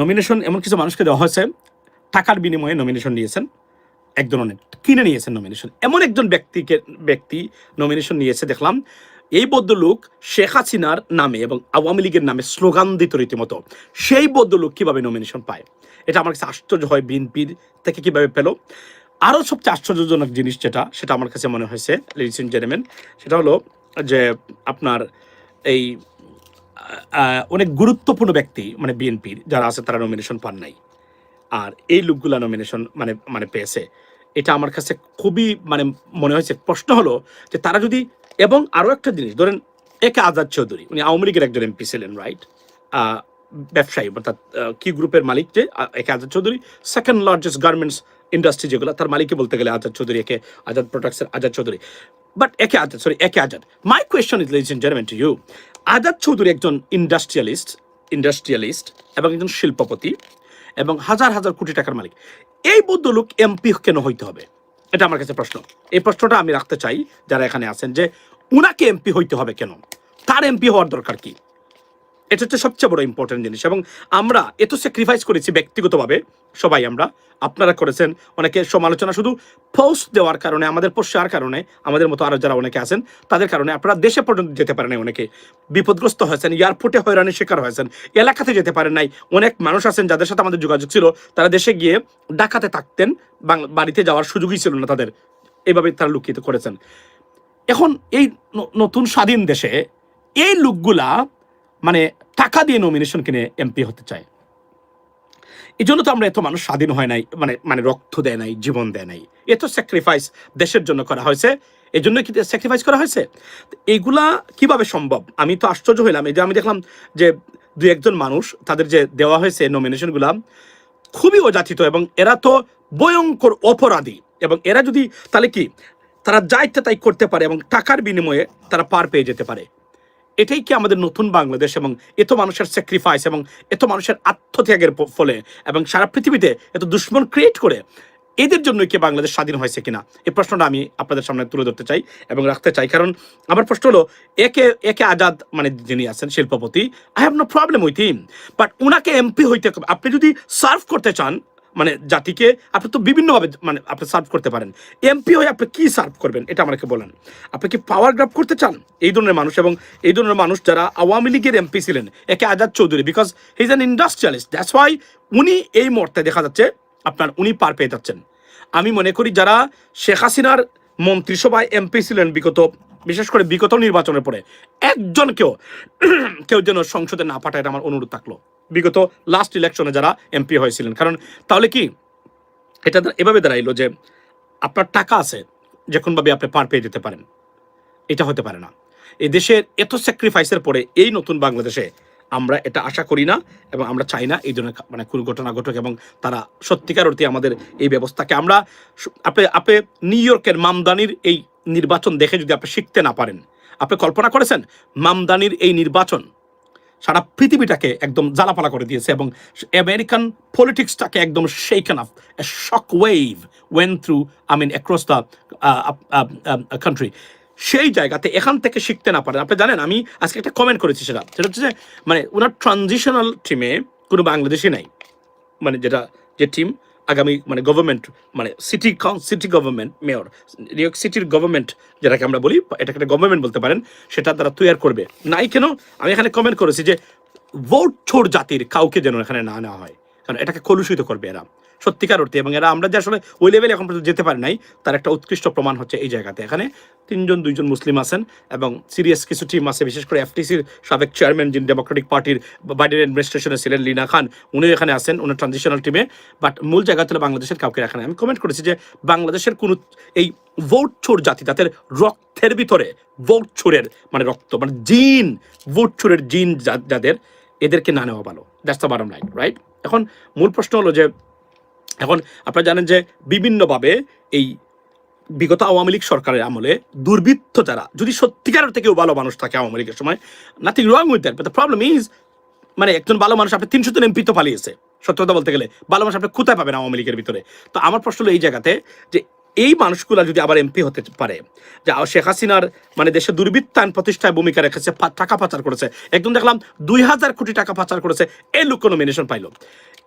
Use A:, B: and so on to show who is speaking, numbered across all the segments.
A: Nomination এমন কিছু মানুষকে দেওয়া হয়েছে, টাকার বিনিময়ে নমিনেশন নিয়েছেন এক ধরনের কিনে নিয়েছেন নমিনেশন এমন একজন ব্যক্তিকে, ব্যক্তি নমিনেশন নিয়েছে, দেখলাম, এই ভদ্রলোক শেখ হাসিনার নামে এবং আওয়ামী লীগের নামে স্লোগান দিত রীতিমতো। সেই ভদ্রলোক কীভাবে নমিনেশন পায়? এটা আমার কাছে আশ্চর্য হয়, বিএনপির থেকে কীভাবে পেল? আরও সবচেয়ে আশ্চর্যজনক জিনিস যেটা, সেটা আমার কাছে মনে হয়েছে লেডিস জেন্টলম্যান সেটা হলো যে আপনার এই অনেক গুরুত্বপূর্ণ ব্যক্তি মানে বিএনপির, যারা আছে তারা নমিনেশন পান নাই। আর এই লোকগুলা নমিনেশন মানে মানে পেয়েছে। এটা আমার কাছে খুবই মানে মনে হয়েছে প্রশ্ন হলো যে তারা যদি, এবং আরও একটা জিনিস, ধরেন একে আজাদ চৌধুরী, উনি আওয়ামী লীগের একজন এমপি ছিলেন রাইট ব্যবসায়ী, অর্থাৎ কি গ্রুপের মালিক যে A K Azad Chowdhury second largest garments industry যেগুলো, তার মালিককে বলতে গেলে আজাদ চৌধুরী, একে আজাদ প্রোডাক্টসের Azad Chowdhury. But A K Azad sorry A K Azad. My question is ladies and gentleman to you Azad Chowdhury একজন ইন্ডাস্ট্রিয়ালিস্ট ইন্ডাস্ট্রিয়ালিস্ট এবং একজন শিল্পপতি এবং হাজার হাজার কোটি টাকার মালিক। এই বৌদ্ধ লোক এমপি কেন হইতে হবে? এটা আমার কাছে প্রশ্ন। এই প্রশ্নটা আমি রাখতে চাই যারা এখানে আছেন যে উনাকে এমপি হইতে হবে কেন? তার এমপি হওয়ার দরকার কি? এটা হচ্ছে সবচেয়ে বড় ইম্পর্টেন্ট জিনিস এবং আমরা এত স্যাক্রিফাইস করেছি ব্যক্তিগতভাবে সবাই আমরা, আপনারা করেছেন অনেকে সমালোচনা, শুধু পোস্ট দেওয়ার কারণে, আমাদের পোষার কারণে, আমাদের মতো আরও যারা অনেকে আছেন, তাদের কারণে আপনারা দেশে পর্যন্ত যেতে পারেন নাই অনেকে। বিপদগ্রস্ত হয়েছেন, এয়ারপোর্টে হয়রানির শিকার হয়েছেন, এলাকাতে যেতে পারেন নাই, অনেক মানুষ আছেন যাদের সাথে আমাদের যোগাযোগ ছিল, তারা দেশে গিয়ে ডাকাতে থাকতেন বাড়িতে যাওয়ার সুযোগই ছিল না তাদের। এইভাবে তারা লুকিত করেছেন। এখন এই নতুন স্বাধীন দেশে এই লোকগুলা মানে টাকা দিয়ে নমিনেশন কিনে এমপি হতে চায়। এই জন্য তো আমরা এত মানুষ স্বাধীন হয় নাই মানে মানে রক্ত দেয় নাই, জীবন দেয় নাই। এত স্যাক্রিফাইস দেশের জন্য করা হয়েছে এই জন্য কি স্যাক্রিফাইস করা হয়েছে? তো এইগুলা কীভাবে সম্ভব? আমি তো আশ্চর্য হইলাম। এই যে আমি দেখলাম যে দু একজন মানুষ, তাদের যে দেওয়া হয়েছে নমিনেশনগুলা খুবই অযাচিত এবং এরা তো ভয়ঙ্কর অপরাধী। এবং এরা যদি তাহলে কি, তারা যা তাই করতে পারে এবং টাকার বিনিময়ে তারা পার পেয়ে যেতে পারে। এটাই কি আমাদের নতুন বাংলাদেশ এবং এত মানুষের স্যাক্রিফাইস এবং এত মানুষের আত্মত্যাগের ফলে এবং সারা পৃথিবীতে এত দুশ্মন ক্রিয়েট করে, এদের জন্য কি বাংলাদেশ স্বাধীন হয়েছে কিনা? এই প্রশ্নটা আমি আপনাদের সামনে তুলে ধরতে চাই এবং রাখতে চাই। কারণ আমার প্রশ্ন হলো, একে একে আজাদ মানে যিনি আছেন, শিল্পপতি I have no problem with him but উনাকে এমপি হইতে আপনি যদি সার্ভ করতে চান মানে জাতিকে আপনি তো বিভিন্নভাবে মানে আপনি সার্ভ করতে পারেন। এমপি হয়ে আপনি কি সার্ভ করবেন? এটা আমাকে বলেন। আপনি কি পাওয়ার গ্রাফ করতে চান? এই ধরনের মানুষ এবং এই ধরনের মানুষ যারা আওয়ামী লীগের এমপি ছিলেন, A K Azad Chowdhury because he is an industrialist that's why উনি এই মুহূর্তে দেখা যাচ্ছে আপনার উনি পার পেয়ে যাচ্ছেন। আমি মনে করি যারা শেখ হাসিনার মন্ত্রিসভায় এমপি ছিলেন বিগত, বিশেষ করে বিগত নির্বাচনের পরে একজনকেও কেউ যেন সংসদে না পাঠায়, এটা আমার অনুরোধ থাকল। বিগত লাস্ট ইলেকশনে যারা এমপি হয়েছিলেন। কারণ তাহলে কি? এটা এভাবে দাঁড়াইলো যে আপনার টাকা আছে যে কোনোভাবে আপনি পার পেয়ে যেতে পারেন। এটা হতে পারে না। এই দেশের এত স্যাক্রিফাইসের পরে এই নতুন বাংলাদেশে আমরা এটা আশা করি না এবং আমরা চাই না এই ধরনের মানে কোন ঘটনা ঘটুক এবং তারা সত্যিকার অর্থে আমাদের এই ব্যবস্থাকে আমরা আপনি আপনি নিউ ইয়র্কের মামদানির এই নির্বাচন দেখে যদি আপনি শিখতে না পারেন। আপনি কল্পনা করেছেন? মামদানির এই নির্বাচন সারা পৃথিবীটাকে একদম জ্বালাপালা করে দিয়েছে এবং আমেরিকান পলিটিক্সটাকে একদম shaken up shock wave went through I mean across the country সেই জায়গাতে এখান থেকে শিখতে না পারেন আপনি জানেন, আমি আজকে একটা কমেন্ট করেছি সেটা। সেটা হচ্ছে যে মানে ওনার ট্রানজিশনাল টিমে কোনো বাংলাদেশি নাই। মানে যেটা, যে টিম আগামী মানে গভর্নমেন্ট মানে city city government mayor New York সিটির গভর্নমেন্ট যেটাকে আমরা বলি, এটাকে একটা গভর্নমেন্ট বলতে পারেন, সেটা তারা তৈরি করবে। নাই কেন? আমি এখানে কমেন্ট করেছি যে ভোট ছোট জাতির কাউকে যেন এখানে না নেওয়া হয়। কারণ এটাকে কলুষিত করবে এরা। সত্যিকার অর্থে, এবং এরা আমরা যে আসলে ওই লেভেলে এখন পর্যন্ত যেতে পারি নাই, তার একটা উৎকৃষ্ট প্রমাণ হচ্ছে এই জায়গাতে। এখানে তিনজন, দুইজন মুসলিম আছেন, এবং সিরিয়াস কিছু টিম আছে, বিশেষ করে এফটিসির সাবেক চেয়ারম্যান যিনি ডেমোক্রেটিক পার্টির বাইডেন অ্যাডমিনিস্ট্রেশনে ছিলেন, লিনা খান উনিও এখানে আছেন, উনি ট্রানজিশনাল টিমে বাট মূল জায়গা হলো বাংলাদেশের কাউকে রাখা নাই। আমি কমেন্ট করেছি যে বাংলাদেশের কোনো এই ভোট চোর জাতি, তাদের রক্তের ভিতরে ভোট চোরের মানে রক্ত মানে জিন ভোট চোরের জিন যাদের, এদেরকে না নেওয়া ভালো। That's the bottom line right এখন মূল প্রশ্ন হলো যে এখন আপনারা জানেন যে বিভিন্নভাবে এই বিগত আওয়ামী লীগ সরকারের আমলে দুর্বৃত্ত যারা, যদি সত্যিকার থেকেও ভালো মানুষ থাকে আওয়ামী লীগের সময় nothing wrong with that the problem is মানে একজন ভালো মানুষ আপনি তিনশো জন এমপি তো পালিয়েছে, সত্য কথা বলতে গেলে, ভালো মানুষ আপনি কোথায় পাবেন আওয়ামী লীগের ভিতরে? তো আমার প্রশ্ন হলো এই জায়গাতে যে এই মানুষগুলা যদি আবার এমপি হতে পারে, যে শেখ হাসিনার মানে দেশে দুর্বৃত্তায়ন প্রতিষ্ঠায় ভূমিকা রেখেছে টাকা পাচার করেছে, একদম দেখলাম দুই হাজার কোটি টাকা পাচার করেছে এই লোক কোনো মেনেশন পাইলো।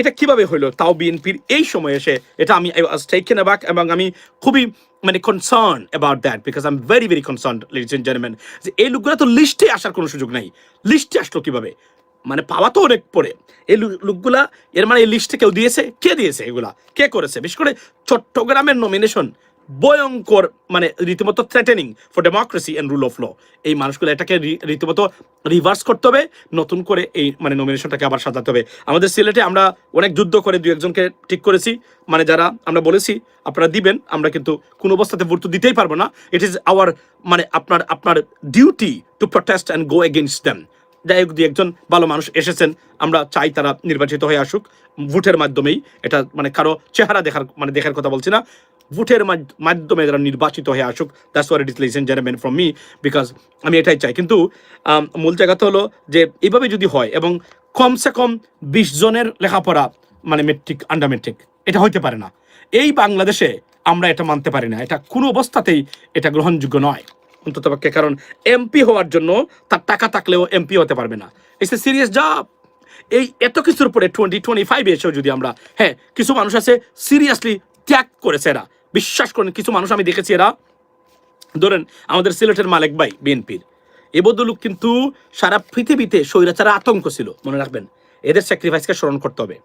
A: এটা কীভাবে হইল? তাও বিএনপির এই সময় এসে এটা আমি টেকেন অ্যাবাক এবং আমি খুবই মানে concern about that because I am very very concern ladies and gentleman যে এই লোকগুলো তো লিস্টে আসার কোনো সুযোগ নাই। লিস্টে আসলো কীভাবে? মানে পাওয়া তো অনেক পরে। এই লোকগুলা, এর মানে এই লিস্টে কেউ দিয়েছে? কে দিয়েছে এগুলা? কে করেছে? বিশেষ করে চট্টগ্রামের নমিনেশন ভয়ঙ্কর মানে রীতিমতো threatening for democracy and rule of law এই মানুষগুলো এটাকে রীতিমতো রিভার্স করতে হবে, নতুন করে এই মানে নমিনেশনটাকে আবার সাজাতে হবে। আমাদের সিলেটে আমরা অনেক যুদ্ধ করে দু একজনকে ঠিক করেছি। মানে যারা আমরা বলেছি, আপনারা দিবেন, আমরা কিন্তু কোনো অবস্থাতে ভোট দিতেই পারব না। ইট ইজ আওয়ার মানে আপনার আপনার duty to protest and go against them যাই হোক দু একজন ভালো মানুষ এসেছেন। আমরা চাই তারা নির্বাচিত হয়ে আসুক ভোটের মাধ্যমেই। এটা মানে কারও চেহারা দেখার মানে দেখার কথা বলছি না। ভোটের মাধ্য- মাধ্যমে যারা নির্বাচিত হয়ে আসুক that's what it is listen from me because আমি এটাই চাই। কিন্তু মূল জায়গাটা হলো যে এইভাবে যদি হয় এবং কমসে কম বিশ জনের লেখাপড়া মানে মেট্রিক আন্ডার মেট্রিক এটা হইতে পারে না। এই বাংলাদেশে আমরা এটা মানতে পারি না। এটা কোনো অবস্থাতেই এটা গ্রহণযোগ্য নয়। অন্তত অন্ততপক্ষে কারণ এমপি হওয়ার জন্য তার টাকা থাকলেও এমপি হতে পারবে না। ইটস এ সিরিয়াস জব এই এত কিছুর পরে টোয়েন্টি টোয়েন্টি ফাইভ এসেও যদি আমরা হ্যাঁ কিছু মানুষ আছে সিরিয়াসলি ত্যাগ করেছে এরা। বিশ্বাস করেন, কিছু মানুষ আমি দেখেছি এরা। ধরেন, আমাদের সিলেটের মালিক ভাই, বিএনপির। এ বদলুক কিন্তু সারা পৃথিবীতে স্বৈরাচারা আতঙ্ক ছিল, মনে রাখবেন। এদের স্যাক্রিফাইসকে স্মরণ করতে হবে।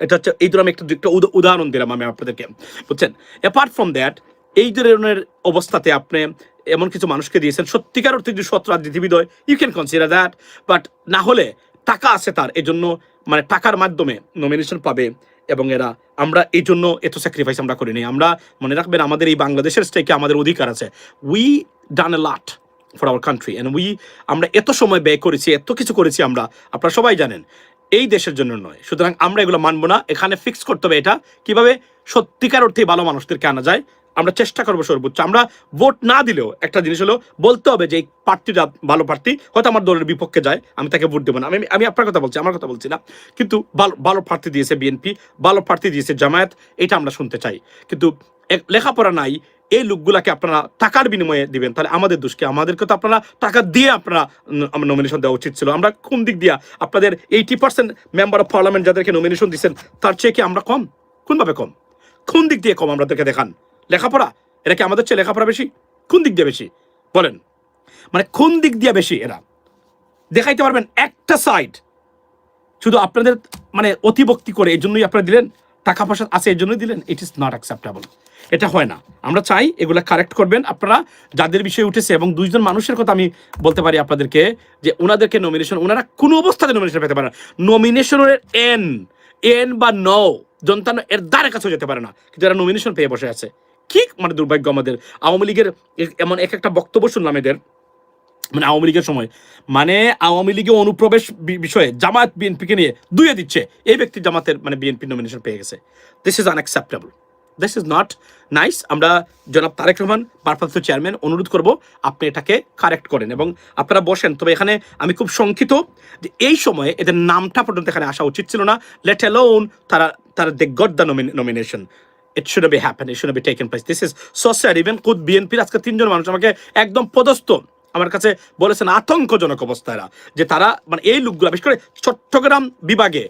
A: এটা হচ্ছে, এই ধরনের একটা একটা উদ- উদাহরণ দিলাম আমি আপনাদেরকে। বুঝছেন? অ্যাপার্ট ফ্রম দ্যাট এই ধরনের অবস্থাতে আপনি এমন কিছু মানুষকে দিয়েছেন, সত্যিকার অর্থে যদি সৎ রাজনীতিবিদ you can consider that but না হলে টাকা আছে তার এই জন্য মানে টাকার মাধ্যমে নমিনেশন পাবে এবং এরা, আমরা এই জন্য এত স্যাক্রিফাইস আমরা করিনি আমরা মনে রাখবেন আমাদের এই বাংলাদেশের স্টেকে আমাদের অধিকার আছে। We done a lot for our country and we আমরা এত সময় ব্যয় করেছি, এত কিছু করেছি আমরা, আপনারা সবাই জানেন। এই দেশের জন্য নয়। সুতরাং আমরা এগুলো মানবো না। এখানে ফিক্স করতে হবে এটা। কীভাবে? সত্যিকার অর্থে ভালো মানুষদেরকে আনা যায়। আমরা চেষ্টা করব সর্বোচ্চ। আমরা ভোট না দিলেও একটা জিনিস হলো, বলতে হবে যে এই প্রার্থীটা ভালো প্রার্থী, হয়তো আমার দলের বিপক্ষে যায়, আমি তাকে ভোট দেবো না। আমি আমি আপনার কথা বলছি, আমার কথা বলছি না। কিন্তু ভালো ভালো প্রার্থী দিয়েছে বিএনপি, ভালো প্রার্থী দিয়েছে জামায়াত, এটা আমরা শুনতে চাই। কিন্তু লেখাপড়া নাই, এই লোকগুলাকে আপনারা টাকার বিনিময়ে দিবেন, তাহলে আমাদের দোষ কি? আমাদেরকে তো আপনারা টাকা দিয়ে আপনারা আমার নমিনেশন দেওয়া উচিত ছিল। আমরা কোন দিক দিয়া আপনাদের eighty percent member of parliament যাদেরকে নমিনেশন দিচ্ছেন তার চেয়ে কি আমরা কম? কোনভাবে কম? কোন দিক দিয়ে কম? আমাদেরকে দেখান। লেখাপড়া? এরা কি আমাদের চেয়ে লেখাপড়া বেশি? কোন দিক দিয়ে বেশি? বলেন। মানে কোন দিক দিয়ে বেশি এরা? দেখাইতে পারবেন একটা সাইড শুধু আপনাদের মানে অতিভক্তি করে এই জন্যই আপনারা দিলেন, টাকা পয়সা আছে এই জন্যই দিলেন ইট ইজ নট অ্যাকসেপ্টেবল এটা হয় না। আমরা চাই এগুলো কারেক্ট করবেন। আপনারা যাদের বিষয়ে উঠেছে এবং দুইজন মানুষের কথা আমি বলতে পারি আপনাদেরকে, যে ওনাদেরকে নমিনেশন ওনারা কোনো অবস্থাতে নমিনেশন পেতে পারে না। নমিনেশনের এন। এন বা ন জনতা এর দ্বারে কাছেও যেতে পারে না। কিন্তু এরা নমিনেশন পেয়ে বসে আছে। কি মানে দুর্ভাগ্য আমাদের? আওয়ামী লীগের এমন এক একটা বক্তব্য শুনলাম এদের মানে আওয়ামী লীগের সময়। মানে আওয়ামী লীগে অনুপ্রবেশ বিষয়ে জামাত বিএনপিকে নিয়ে দুইয়ে দিচ্ছে। এই ব্যক্তি জামাতের মানে বিএনপি নমিনেশন পেয়ে গেছে। This is unacceptable this is not nice আমরা জনাব তারেক রহমান, ভারপ্রাপ্ত চেয়ারম্যান অনুরোধ করব আপনি এটাকে কারেক্ট করেন এবং আপনারা বসেন। তবে এখানে আমি খুব শঙ্কিত যে এই সময়ে এদের নামটা পর্যন্ত এখানে আসা উচিত ছিল না লেট অ্যালোন তারা তারা they got the nomination it should be happen it should be taken place this is so sad even খুদ বিএনপির আজকে তিনজন মানুষ আমাকে একদম পদস্থ। আমার কাছে বলেছেন আতঙ্কজনক অবস্থা এরা। যে তারা মানে এই লোকগুলো, বিশেষ করে চট্টগ্রাম বিভাগে,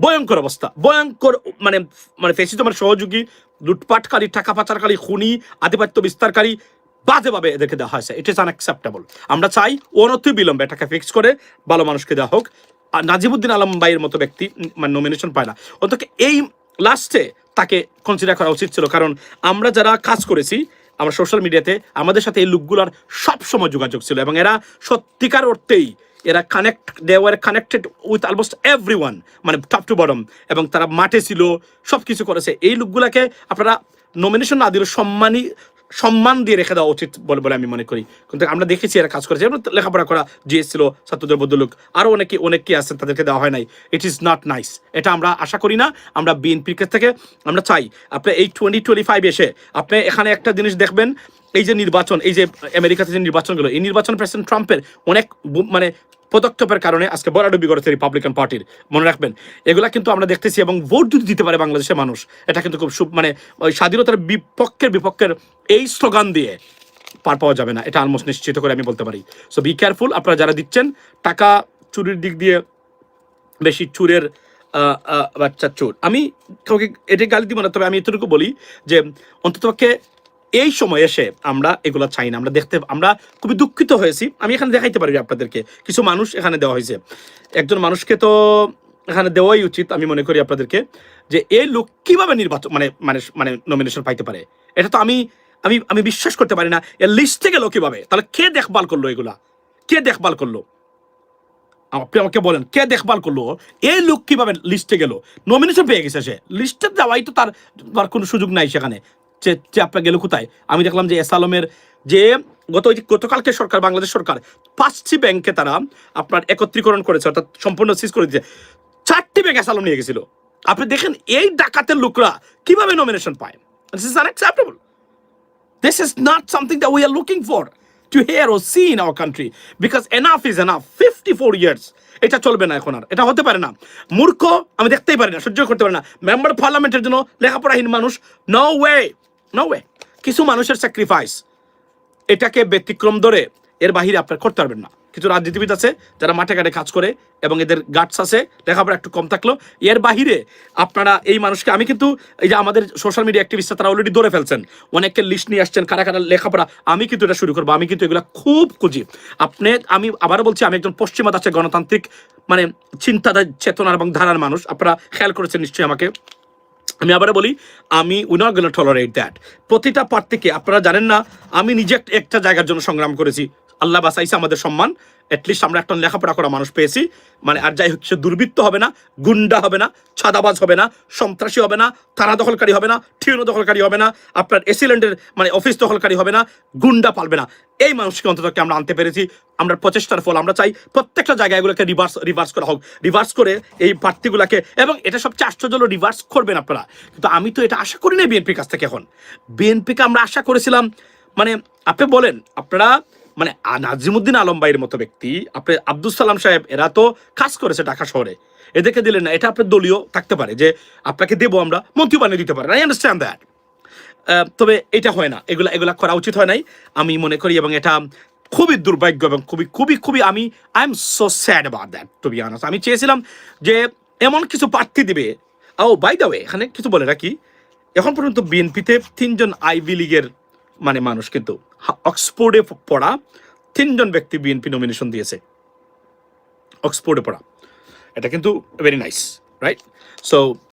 A: ভয়ঙ্কর অবস্থা। ভয়ঙ্কর মানে মানে ফেসিত আমার সহযোগী, লুটপাটকারী, টাকা পাচারকারী, খুনি, আধিপত্য বিস্তারকারী, বাজেভাবে এদেরকে দেওয়া হয়েছে। ইট ইজ আনএক্সেপ্টেবল আমরা চাই অনতি বিলম্বে এটাকে ফিক্স করে ভালো মানুষকে দেওয়া হোক। আর নাজিবুদ্দিন আলম ভাইয়ের মতো ব্যক্তি মানে নমিনেশন পায় না। অন্তত এই লাস্টে তাকে কনসিডার করা উচিত ছিল। কারণ আমরা যারা কাজ করেছি, আমরা সোশ্যাল মিডিয়াতে আমাদের সাথে এই লোকগুলোর সবসময় যোগাযোগ ছিল এবং এরা সত্যিকার অর্থেই এরা connect they were connected with almost every one মানে টপ টু বটম এবং তারা মাঠে ছিল সব কিছু করেছে। এই লোকগুলাকে আপনারা নমিনেশন না দিলে সম্মানী সম্মান দিয়ে রেখে দেওয়া উচিত বলে বলে আমি মনে করি। কিন্তু আমরা দেখেছি এরা কাজ করেছে। যেমন লেখাপড়া করা জিএস ছিল, ছাত্রদের বদলুক আরও অনেকে অনেকে আছেন তাদেরকে দেওয়া হয় নাই। ইট ইজ নট নাইস এটা আমরা আশা করি না। আমরা বিএনপির কাছ থেকে আমরা চাই, আপনি এই টোয়েন্টি টোয়েন্টি ফাইভ এসে আপনি এখানে একটা জিনিস দেখবেন, এই যে নির্বাচন, এই যে আমেরিকাতে যে নির্বাচনগুলো, এই নির্বাচন প্রেসিডেন্ট ট্রাম্পের অনেক মানে পদক্ষেপের কারণে আজকে বরাডুবি করেছে রিপাবলিকান পার্টির মনে রাখবেন, এগুলা কিন্তু আমরা দেখতেছি এবং ভোট যদি দিতে পারে বাংলাদেশের মানুষ, এটা কিন্তু খুব মানে ওই স্বাধীনতার বিপক্ষের বিপক্ষের এই স্লোগান দিয়ে পার পাওয়া যাবে না, এটা অলমোস্ট নিশ্চিত করে আমি বলতে পারি। সো বি কেয়ারফুল আপনারা যারা দিচ্ছেন, টাকা চুরির দিক দিয়ে বেশি চুরের বাচ্চা চোর। আমি কাউকে এটা গালি দিব না, তবে আমি এতটুকু বলি যে অন্ততপক্ষে এই সময় এসে আমরা এগুলো চাই না। আমরা দেখতে, আমরা খুবই দুঃখিত হয়েছি। আমি এখানে দেখাইতে পারি আপনাদেরকে। কিছু মানুষ এখানে দেওয়া হয়েছে। একজন মানুষকে তো এখানে দেওয়াই উচিত, আমি মনে করি আপনাদেরকে, যে এই লোক কীভাবে নির্বাচন মানে মানে মানে নমিনেশন পাইতে পারে? এটা তো আমি আমি আমি বিশ্বাস করতে পারি না। এর লিস্টে গেল কীভাবে? তাহলে কে দেখভাল করল এগুলা? কে দেখভাল করল? আপনি আমাকে বলেন, কে দেখভাল করল? এই লোক কীভাবে লিস্টে গেল? নমিনেশন পেয়ে গেছে সে। লিস্টে দেওয়াই তো তার কোনো সুযোগ নাই সেখানে। আপনার গেল কোথায়? আমি দেখলাম যে এস আলমের যে গত ওই গতকালকে সরকার, বাংলাদেশ সরকার, পাঁচটি ব্যাংকে তারা আপনার একত্রীকরণ করেছে, অর্থাৎ সম্পূর্ণ সিজ করে দিয়েছে। চারটি ব্যাংক এস আলম নিয়ে গেছিল। আপনি দেখেন এই ডাকাতের লোকরা কীভাবে নমিনেশন পায়? This is unacceptable This is not something that we are looking for to hear or see in our country, because enough is enough. 54 years. এটা চলবে না এখন আর। এটা হতে পারে না। মূর্খ, আমি দেখতেই পারি না, সহ্য করতে পারি না। মেম্বার পার্লামেন্টের জন্য লেখাপড়াহীন মানুষ নো ওয়ে নো ওয়ে কিছু মানুষের স্যাক্রিফাইস এটাকে ব্যতিক্রম ধরে এর বাহিরে আপনার করতে পারবেন না। কিছু রাজনীতিবিদ আছে, যারা মাঠে ঘাটে কাজ করে এবং এদের গার্ডস আছে, লেখাপড়া একটু কম থাকল এর বাহিরে আপনারা এই মানুষকে, আমি কিন্তু এই যে আমাদের সোশ্যাল মিডিয়া অ্যাক্টিভিস্ট তারা অলরেডি ধরে ফেলছেন। অনেকের লিস্ট নিয়ে আসছেন, কারা কারা লেখাপড়া, আমি কিন্তু এটা শুরু করব, আমি কিন্তু এগুলো খুব খুঁজি। আপনি, আমি আবারও বলছি, আমি একজন পশ্চিমা দাসের গণতান্ত্রিক মানে চিন্তাধার চেতনার এবং ধারার মানুষ, আপনারা খেয়াল করেছেন নিশ্চয়ই আমাকে। আমি আবার বলি, আমি we not gonna tolerate that প্রতিটা প্রার্থীকে আপনারা জানেন না, আমি নিজে একটা জায়গার জন্য সংগ্রাম করেছি। আল্লাহ বাসাইছে আমাদের সম্মান। অ্যাটলিস্ট আমরা একটা লেখাপড়া করা মানুষ পেয়েছি। মানে আর যাই হচ্ছে দুর্বৃত্ত হবে না, গুন্ডা হবে না, ছাদাবাজ হবে না, সন্ত্রাসী হবে না, তারা দখলকারী হবে না ঠিউনো দখলকারী হবে না, আপনার এসিলেন্টের মানে অফিস দখলকারী হবে না, গুন্ডা পালবে না। এই মানুষকে অন্ততকে আমরা আনতে পেরেছি। আমরা প্রচেষ্টার ফল আমরা চাই। প্রত্যেকটা জায়গায় এগুলোকে রিভার্স রিভার্স করা হোক। রিভার্স করে এই প্রার্থীগুলোকে এবং এটা সবচেয়ে আশ্চর্য হলো রিভার্স করবেন আপনারা। কিন্তু আমি তো এটা আশা করি না বিএনপির কাছ থেকে এখন। বিএনপিকে আমরা আশা করেছিলাম। মানে আপনি বলেন, আপনারা মানে নাজিমুদ্দিন আলম ভাইয়ের মতো ব্যক্তি, আপনি আব্দুল সালাম সাহেব, এরা তো কাজ করেছে ঢাকা শহরে। এদেরকে দিলেন না, এটা আপনার দলীয় থাকতে পারে যে আপনাকে দেবো আমরা, মন্ত্রী বানিয়ে দিতে পারেন। আই আন্ডারস্ট্যান্ড দ্যাট তবে এটা হয় না, এগুলা এগুলা করা উচিত হয় নাই। আমি মনে করি এবং এটা খুবই দুর্ভাগ্য এবং খুবই খুবই খুবই আমি I am so sad about that to be honours আমি চেয়েছিলাম যে এমন কিছু প্রার্থী দিবে। ও বাই দ্য ওয়ে এখানে কিছু বলে রাখি। এখন পর্যন্ত বিএনপিতে তিনজন আইভি লীগের মানে মানুষ, কিন্তু অক্সফোর্ডে পড়া তিনজন ব্যক্তি বিএনপি নমিনেশন দিয়েছে। অক্সফোর্ডে পড়া। এটা কিন্তু ভেরি নাইস রাইট সো